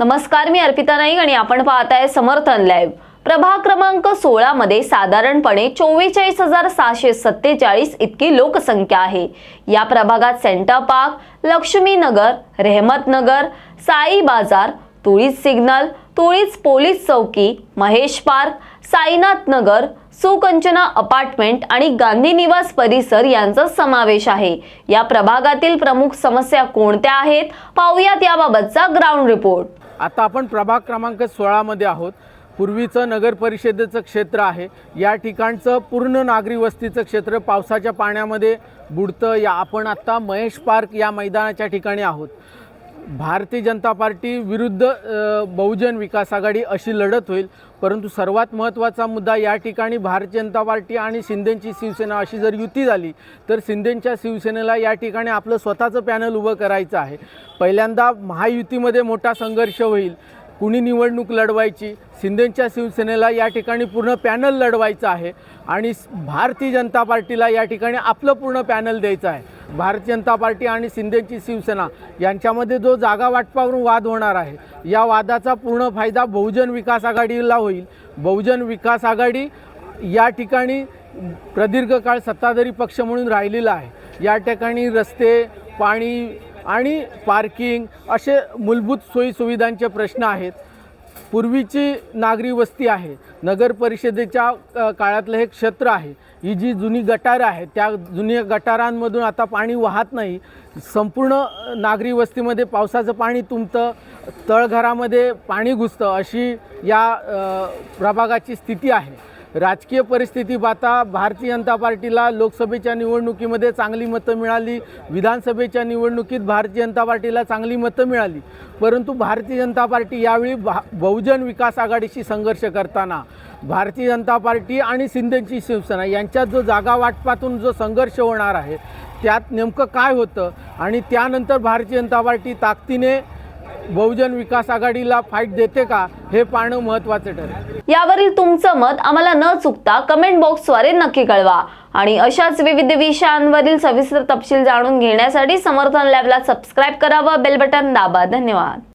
नमस्कार मी अर्पिता नाईक आणि आपण पाहताय समर्थन लाईव्ह. प्रभाग क्रमांक सोळा मध्ये साधारणपणे चोवेचाळीस हजार सहाशे सत्तेचाळीस इतकी लोकसंख्या आहे. या प्रभागात सेंटर पार्क लक्ष्मीनगर नगर नगर Sai Bazar Tulij signal Tulij police chowki Mahesh park Sainath Nagar Sukanchana apartment आणि गांधी निवास परिसर यांचा समावेश आहे. या प्रभागातील प्रमुख समस्या कोणत्या आहेत? पाहूयात याबाबतचा ग्राउंड रिपोर्ट. आता आपण प्रभाग क्रमांक सोळामध्ये आहोत. पूर्वीचं नगर परिषदेचं क्षेत्र आहे. या ठिकाणचं पूर्ण नागरी वस्तीचं क्षेत्र पावसाच्या पाण्यामध्ये बुडतं. या आपण आत्ता महेश पार्क या मैदानाच्या ठिकाणी आहोत. भारतीय जनता पार्टी विरुद्ध बहुजन विकास आघाडी अशी लढत होईल. परंतु सर्वात महत्त्वाचा मुद्दा या ठिकाणी भारतीय जनता पार्टी आणि शिंदेंची शिवसेना अशी जर युती झाली तर शिंदेंच्या शिवसेनेला या ठिकाणी आपलं स्वतःचं पॅनल उभं करायचं आहे. पहिल्यांदा महायुतीमध्ये मोठा संघर्ष होईल. कुणी निवडणूक लढवायची शिंदेंच्या शिवसेनेला या ठिकाणी पूर्ण पॅनल लढवायचं आहे आणि भारतीय जनता पार्टीला या ठिकाणी आपलं पूर्ण पॅनल द्यायचं आहे. भारतीय जनता पार्टी आणि शिंदेची शिवसेना यांच्यामध्ये जो जागा वाटपावरून वाद होणार आहे या वादाचा पूर्ण फायदा बहुजन विकास आघाडीला होईल. बहुजन विकास आघाडी या ठिकाणी प्रदीर्घ काळ सत्ताधारी पक्ष म्हणून राहिलेला आहे. या ठिकाणी रस्ते पाणी आणि पार्किंग असे मूलभूत सोयीसुविधांचे प्रश्न आहेत. पूर्वीची नागरी वस्ती आहे. नगर परिषदेच्या काळातलं हे क्षेत्र आहे. ही जी जुनी गटारं आहेत त्या जुन्या गटारांमधून आता पाणी वाहत नाही. संपूर्ण नागरी वस्तीमध्ये पावसाचं पाणी तुमतं तळघरामध्ये पाणी घुसतं अशी या प्रभागाची स्थिती आहे. राजकीय परिस्थिती पाहता भारतीय जनता पार्टीला लोकसभेच्या निवडणुकीमध्ये चांगली मतं मिळाली. विधानसभेच्या निवडणुकीत भारतीय जनता पार्टीला चांगली मतं मिळाली. परंतु भारतीय जनता पार्टी यावेळी भा बहुजन विकास आघाडीशी संघर्ष करताना भारतीय जनता पार्टी आणि शिंदेची शिवसेना यांच्यात जो जागा वाटपातून जो संघर्ष होणार आहे त्यात नेमकं काय होतं? आणि त्यानंतर भारतीय जनता पार्टी ताकदीने बहुजन विकास आघाडीला फाईट देते का? हे पाहणं महत्वाचं ठरेल. यावरील तुमचं मत आम्हाला न चुकता कमेंट बॉक्सद्वारे नक्की कळवा. आणि अशाच विविध विषयांवरील सविस्तर तपशील जाणून घेण्यासाठी समर्थन लॅबला सबस्क्राईब करा व बेल बटन दाबा. धन्यवाद.